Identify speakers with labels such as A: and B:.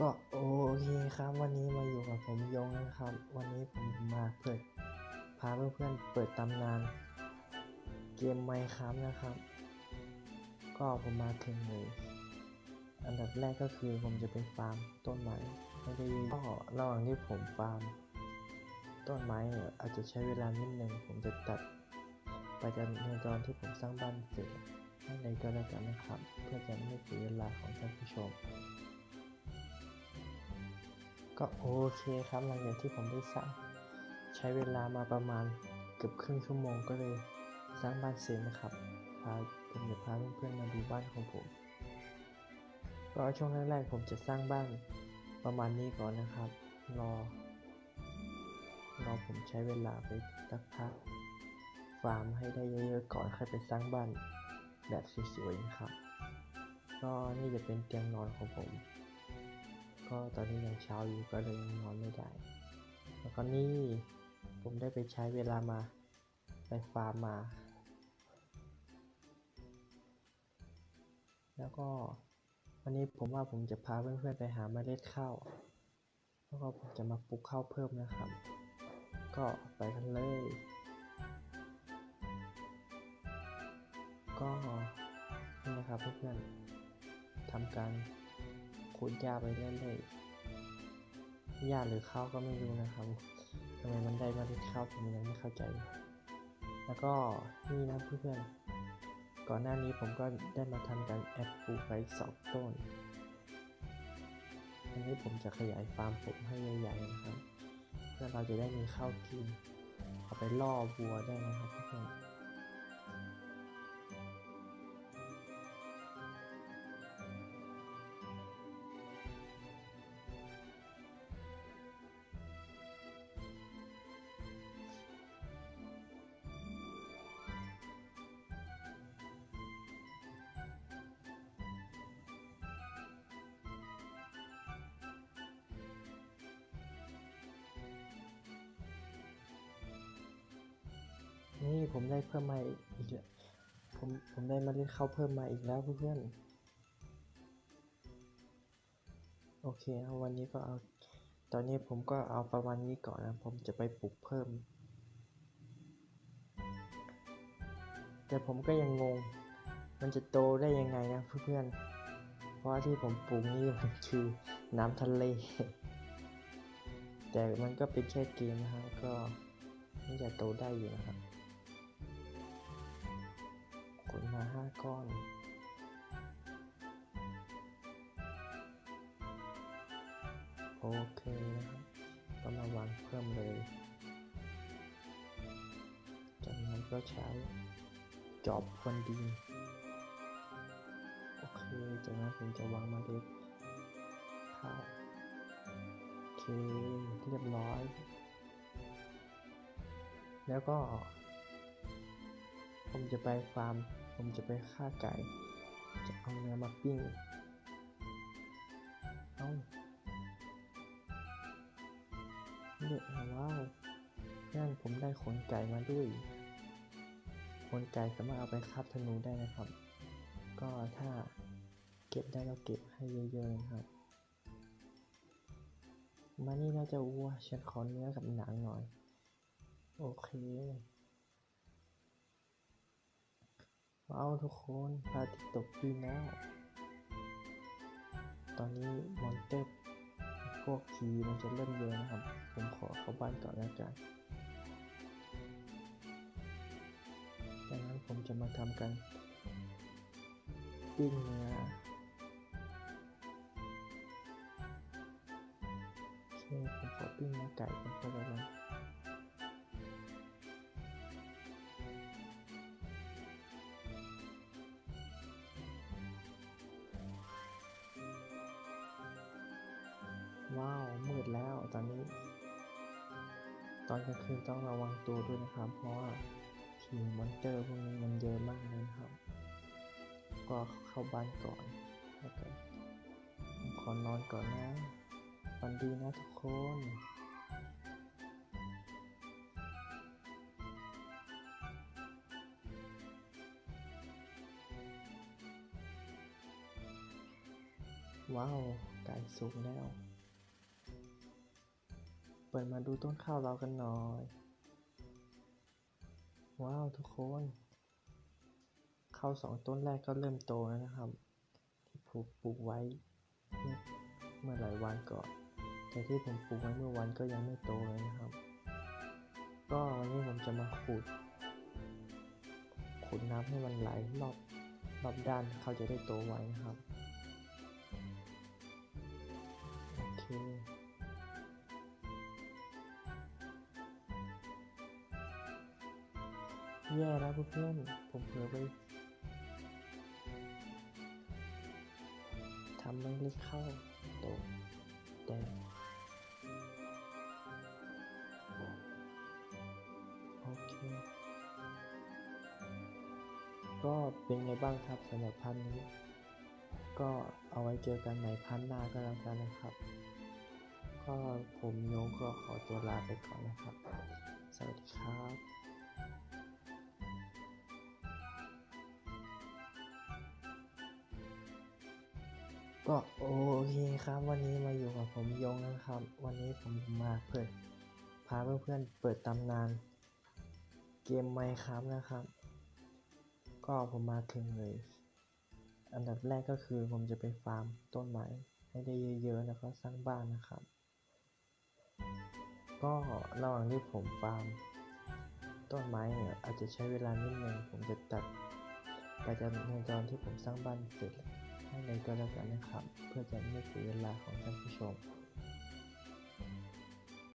A: ก็โอเคครับ วันนี้มาอยู่กับผมยงนะครับ วันนี้ผมมาเปิดพาเพื่อนๆเปิดตำนาน เกมไมค์ครับนะครับ ก็ผมมาถึงเลยอันดับแรกก็คือผมจะไปฟาร์มต้นไม้ไม่ได้ก็ระหว่างที่ผมฟาร์ม ต้นไม้อาจจะใช้เวลานิดนึงผมจะตัดไปจนในตอนที่ผมสร้างบ้านเสร็จให้ในก็แล้วกันนะครับ เพื่อจะไม่เสียเวลาของท่านผู้ชม ก็โอเคครับหลังจากที่ผมได้สร้างใช้เวลามาประมาณเกือบครึ่งชั่วโมงก็เลยสร้างบ้านเสร็จนะครับพาผมจะพาเพื่อนๆมาดูบ้านของผมก็ช่วงแรกๆผมจะสร้างบ้านประมาณนี้ก่อนนะครับ รอ รอผมใช้เวลาไปสักพักฟาร์มให้ได้เยอะๆก่อนค่อยไปสร้างบ้านแบบสวยๆนะครับ ก็นี่จะเป็นเตียงนอนของผม ก็ตอนนี้ยังเช้าอยู่ก็เลยยังนอนไม่ได้ แล้วก็นี่ผมได้ไปใช้เวลามาไปฟาร์มมา แล้วก็วันนี้ผมว่าผมจะพาเพื่อนๆไปหาเมล็ดข้าวแล้วก็ผมจะมาปลูกข้าวเพิ่มนะครับ ก็ไปกันเลย ก็นี่นะครับเพื่อนๆทำการ ขุดหญ้าไปเรื่อยๆหญ้าหรือข้าวก็ไม่รู้นะครับทำไมมันได้มาที่ข้าวผมยังไม่เข้าใจ แล้วก็นี่นะเพื่อนๆก่อนหน้านี้ผมก็ได้มาทำการแอดปลูกไปสองต้นอันนี้ผมจะขยายฟาร์มผมให้ใหญ่ๆนะครับ เพื่อเราจะได้มีข้าวกิน เอาไปล่อวัวได้นะครับเพื่อน นี่ผมได้เพิ่มมาอีกแล้วผมผมได้มาเล่นข้าเพิ่มมาอีกแล้วเพื่อนโอเคเอาวันนี้ก็เอา ตอนนี้ผมก็เอาประมาณนี้ก่อนนะ ผมจะไปปลูกเพิ่ม แต่ผมก็ยังงง มันจะโตได้ยังไงนะเพื่อนๆ เพราะที่ผมปลูกนี่มันคือน้ำทะเล แต่มันก็เป็นแค่เกมนะฮะก็น่าจะโตได้อยู่นะครับ ขนมาห้าก้อนโอเคนะครับก็มาวางเพิ่มเลย จากนั้นก็ใช้จอบควนดิน โอเค จากนั้นผมจะวางมาเล็ดข้าวโอเค เรียบร้อย แล้วก็ ผมจะไปฟาร์ม ผมจะไปฆ่าไก่ จะเอาเนื้อมาปิ้ง เอาเด็ดว้าวเพื่นผมได้ขนไก่มาด้วย ขนไก่สามารถเอาไปคาบธนูได้นะครับ ก็ถ้าเก็บได้ก็เก็บให้เยอะๆนะครับมานี่น่าจะวัวฉันขอเนื้อกับหนังหน่อย โอเค ว้าวทุกคนพระอาทิตย์ตกดินแล้ว ตอนนี้มอนเตอร์พวกผีมันจะเริ่มเยอะนะครับ ผมขอเข้าบ้านก่อนแล้วกันจากนั้นผมจะมาทำกันปิ้งเนื้อโอเคผมขอปิ้งเนื้อไก่กันก็แล้วกัน ว้าว มืดแล้วตอนนี้ ตอนกลางคืนต้องระวังตัวด้วยนะครับ เพราะว่าผีมอนเตอร์พวกนี้มันเยอะมากเลยครับ ก็เข้าบ้านก่อนแล้วก็ขอนอนก่อนนะฝันดีนะทุกคนว้าวไก่สูงแล้ว เปิดมาดูต้นข้าวเรากันหน่อย ว้าวทุกคน ข้าวสองต้นแรกก็เริ่มโตแล้วนะครับ ที่ผมปลูกไว้ เมื่อหลายวันก่อน แต่ที่ผมปลูกไว้เมื่อวันก็ยังไม่โตเลยนะครับ ก็วันนี้ผมจะมาขุด ขุดน้ำให้มันไหลรอบรอบด้านเขาจะได้โตไวนะครับ แย่แล้วเพื่อนๆผมเผลอไปทำม่เล็กเข้าโตแต่โอเค ก็เป็นไงบ้างครับสำหรับพันนี้ ก็เอาไว้เจอกันใหม่พันหน้าก็แล้วกันนะครับ ก็ผมโยงก็ขอตัวลาไปก่อนนะครับ สวัสดีครับ ก็โอเคครับ วันนี้มาอยู่กับผมยงนะครับ วันนี้ผมมาเปิดพาเพื่อนๆเปิดตำนาน เกมไมครับนะครับ ก็ผมมาถึงเลย อันดับแรกก็คือผมจะไปฟาร์มต้นไม้ให้ได้เยอะๆแล้วก็สร้างบ้านนะครับ ก็ระหว่างที่ผมฟาร์มต้นไม้เนี่ยอาจจะใช้เวลานิดนึงผมจะตัดไปจนในตอนที่ผมสร้างบ้านเสร็จ ให้เลยก็แล้วกันนะครับ เพื่อจะไม่เสียเวลาของท่านผู้ชม